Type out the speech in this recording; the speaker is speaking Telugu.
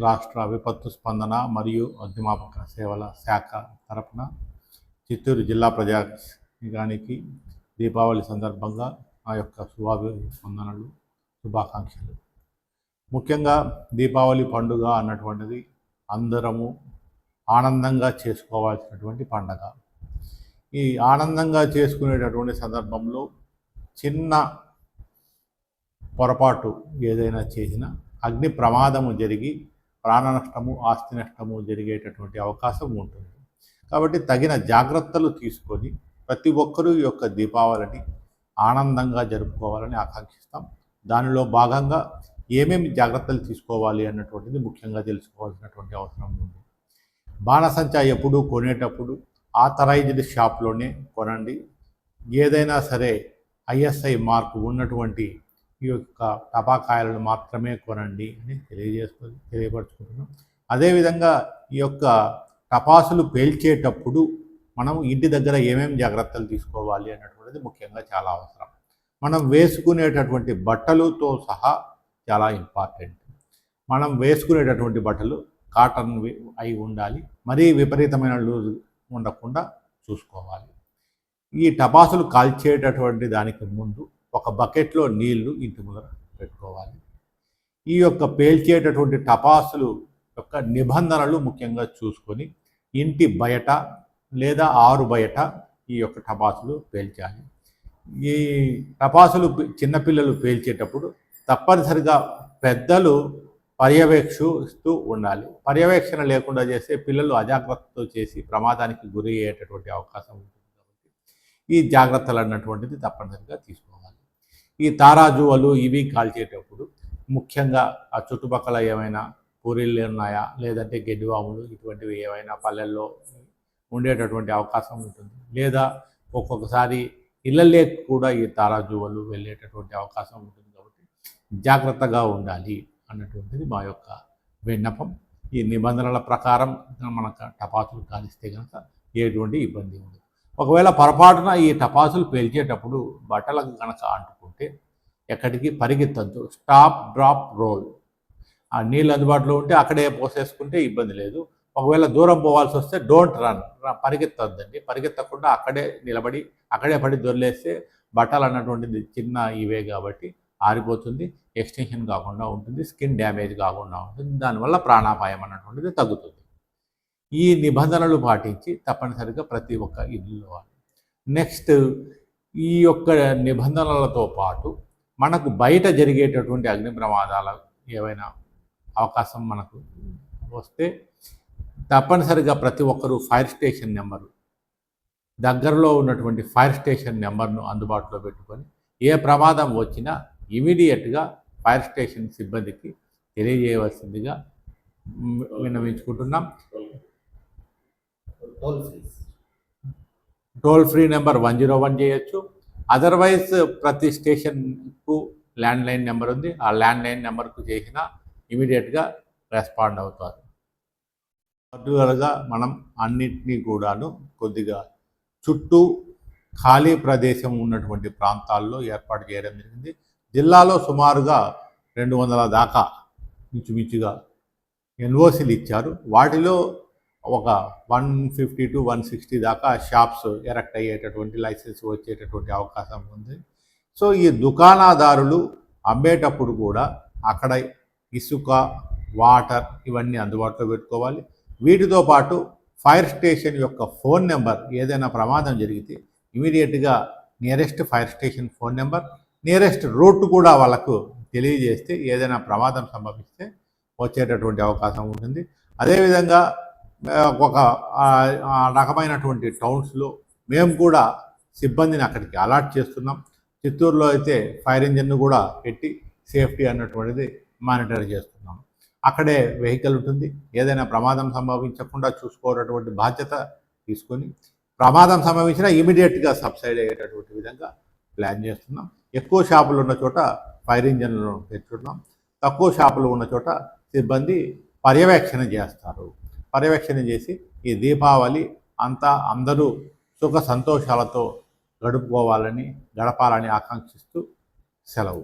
రాష్ట్ర విపత్తు స్పందన మరియు అగ్నిమాపక సేవల శాఖ తరపున చిత్తూరు జిల్లా ప్రజానికి దీపావళి సందర్భంగా ఆ యొక్క శుభాభివందనలు శుభాకాంక్షలు. ముఖ్యంగా దీపావళి పండుగ అన్నటువంటిది అందరము ఆనందంగా చేసుకోవాల్సినటువంటి పండగ. ఈ ఆనందంగా చేసుకునేటటువంటి సందర్భంలో చిన్న పొరపాటు ఏదైనా చేసిన అగ్ని ప్రమాదము జరిగి ప్రాణ నష్టము ఆస్తి నష్టము జరిగేటటువంటి అవకాశం ఉంటుంది. కాబట్టి తగిన జాగ్రత్తలు తీసుకొని ప్రతి ఒక్కరూ ఈ యొక్క దీపావళిని ఆనందంగా జరుపుకోవాలని ఆకాంక్షిస్తాం. దానిలో భాగంగా ఏమేమి జాగ్రత్తలు తీసుకోవాలి అన్నటువంటిది ముఖ్యంగా తెలుసుకోవాల్సినటువంటి అవసరం ఉంది. బాణసంచా ఎప్పుడు కొనేటప్పుడు ఆథరైజ్డ్ షాప్లోనే కొనండి. ఏదైనా సరే ఐఎస్ఐ మార్కు ఉన్నటువంటి ఈ యొక్క టపాకాయలను మాత్రమే కొనండి అని తెలియజేస్తూ తెలియపరుచుకుంటున్నాం. అదేవిధంగా ఈ యొక్క టపాసులు పేల్చేటప్పుడు మనం ఇంటి దగ్గర ఏమేమి జాగ్రత్తలు తీసుకోవాలి అన్నటువంటిది ముఖ్యంగా చాలా అవసరం. మనం వేసుకునేటటువంటి బట్టలతో సహా చాలా ఇంపార్టెంట్. మనం వేసుకునేటటువంటి బట్టలు కాటన్ అయి ఉండాలి. మరీ విపరీతమైన లూజ్ ఉండకుండా చూసుకోవాలి. ఈ టపాసులు కాల్చేటటువంటి దానికి ముందు ఒక బకెట్లో నీళ్ళు ఇంటి ముందర పెట్టుకోవాలి. ఈ యొక్క పేల్చేటటువంటి టపాసులు యొక్క నిబంధనలు ముఖ్యంగా చూసుకొని ఇంటి బయట లేదా ఆరు బయట ఈ యొక్క టపాసులు పేల్చాలి. ఈ టపాసులు చిన్నపిల్లలు పేల్చేటప్పుడు తప్పనిసరిగా పెద్దలు పర్యవేక్షిస్తూ ఉండాలి. పర్యవేక్షణ లేకుండా చేస్తే పిల్లలు అజాగ్రత్తతో చేసి ప్రమాదానికి గురి అయ్యేటటువంటి అవకాశం ఉంటుంది కాబట్టి ఈ జాగ్రత్తలు అన్నటువంటిది తప్పనిసరిగా తీసుకోవాలి. ఈ తారాజువలు ఇవి కాల్చేటప్పుడు ముఖ్యంగా ఆ చుట్టుపక్కల ఏమైనా పూరీలు ఉన్నాయా? లేదంటే గెడ్డివాములు ఇటువంటివి ఏమైనా పల్లెల్లో ఉండేటటువంటి అవకాశం ఉంటుంది. లేదా ఒక్కొక్కసారి ఇళ్ళలే కూడా ఈ తారాజువలు వెళ్ళేటటువంటి అవకాశం ఉంటుంది కాబట్టి జాగ్రత్తగా ఉండాలి అన్నటువంటిది మా యొక్క విన్నపం. ఈ నిబంధనల ప్రకారం మనకు టపాసులు కాలిస్తే కనుక ఎటువంటి ఇబ్బంది ఉండదు. ఒకవేళ పొరపాటున ఈ టపాసులు పేల్చేటప్పుడు బట్టలకు కనుక అంటే ఎక్కడికి? పరిగెత్తద్దు. Stop drop roll. ఆ నీళ్ళు అందుబాటులో ఉంటే అక్కడే పోసేసుకుంటే ఇబ్బంది లేదు. ఒకవేళ దూరం పోవాల్సి వస్తే డోంట్ రన్. పరిగెత్తద్దండి. పరిగెత్తకుండా అక్కడే నిలబడి అక్కడే పడి దొరిలేస్తే బట్టలు అన్నటువంటిది చిన్న ఇవే కాబట్టి ఆరిపోతుంది. ఎక్స్టెన్షన్ కాకుండా ఉంటుంది. స్కిన్ డ్యామేజ్ కాకుండా ఉంటుంది. దానివల్ల ప్రాణాపాయం అన్నటువంటిది తగ్గుతుంది. ఈ నిబంధనలు పాటించి తప్పనిసరిగా ప్రతి ఒక్క ఇల్లు నెక్స్ట్ ఈ యొక్క నిబంధనలతో పాటు మనకు బయట జరిగేటటువంటి అగ్ని ప్రమాదాలు ఏవైనా అవకాశం మనకు వస్తే తప్పనిసరిగా ప్రతి ఒక్కరూ ఫైర్ స్టేషన్ నెంబరు దగ్గరలో ఉన్నటువంటి ఫైర్ స్టేషన్ నెంబర్ను అందుబాటులో పెట్టుకొని ఏ ప్రమాదం వచ్చినా ఇమీడియట్గా ఫైర్ స్టేషన్ సిబ్బందికి తెలియజేయవలసిందిగా విన్నవించుకుంటున్నాం. Toll free number one zero one చేయొచ్చు. అదర్వైజ్ ప్రతి స్టేషన్కు ల్యాండ్ లైన్ నెంబర్ ఉంది. ఆ ల్యాండ్ లైన్ నెంబర్కు చేసిన ఇమీడియట్గా రెస్పాండ్ అవుతారు. పర్టికులర్గా మనం అన్నింటినీ కూడాను కొద్దిగా చుట్టూ ఖాళీ ప్రదేశం ఉన్నటువంటి ప్రాంతాల్లో ఏర్పాటు చేయడం జరిగింది. జిల్లాలో సుమారుగా రెండు వందల దాకా మించుమించుగా ఎన్ఓసీలు ఇచ్చారు. వాటిలో ఒక one fifty to one sixty దాకా షాప్స్ ఎరెక్ట్ అయ్యేటటువంటి లైసెన్స్ వచ్చేటటువంటి అవకాశం ఉంది. సో ఈ దుకాణదారులు అమ్మేటప్పుడు కూడా అక్కడ ఇసుక వాటర్ ఇవన్నీ అందుబాటులో పెట్టుకోవాలి. వీటితో పాటు ఫైర్ స్టేషన్ యొక్క ఫోన్ నెంబర్ ఏదైనా ప్రమాదం జరిగితే ఇమీడియట్గా nearest fire station phone number nearest route కూడా వాళ్ళకు తెలియజేస్తే ఏదైనా ప్రమాదం సంభవిస్తే వచ్చేటటువంటి అవకాశం ఉంటుంది. అదేవిధంగా ఒక రకమైనటువంటి టౌన్స్లో మేము కూడా సిబ్బందిని అక్కడికి అలాట్ చేస్తున్నాం. చిత్తూరులో అయితే ఫైర్ ఇంజిన్ను కూడా పెట్టి సేఫ్టీ అన్నటువంటిది మానిటర్ చేస్తున్నాం. అక్కడే వెహికల్ ఉంటుంది. ఏదైనా ప్రమాదం సంభవించకుండా చూసుకోవటటువంటి బాధ్యత తీసుకొని ప్రమాదం సంభవించినా ఇమీడియట్గా సబ్సైడ్ అయ్యేటటువంటి విధంగా ప్లాన్ చేస్తున్నాం. ఎక్కువ షాపులు ఉన్న చోట ఫైర్ ఇంజన్లను పెంచుతున్నాం. తక్కువ షాపులు ఉన్న చోట సిబ్బంది పర్యవేక్షణ చేస్తారు. పర్యవేక్షణ చేసి ఈ దీపావళి అంతా అందరూ సుఖ సంతోషాలతో గడుపుకోవాలని గడపాలని ఆకాంక్షిస్తూ సెలవు.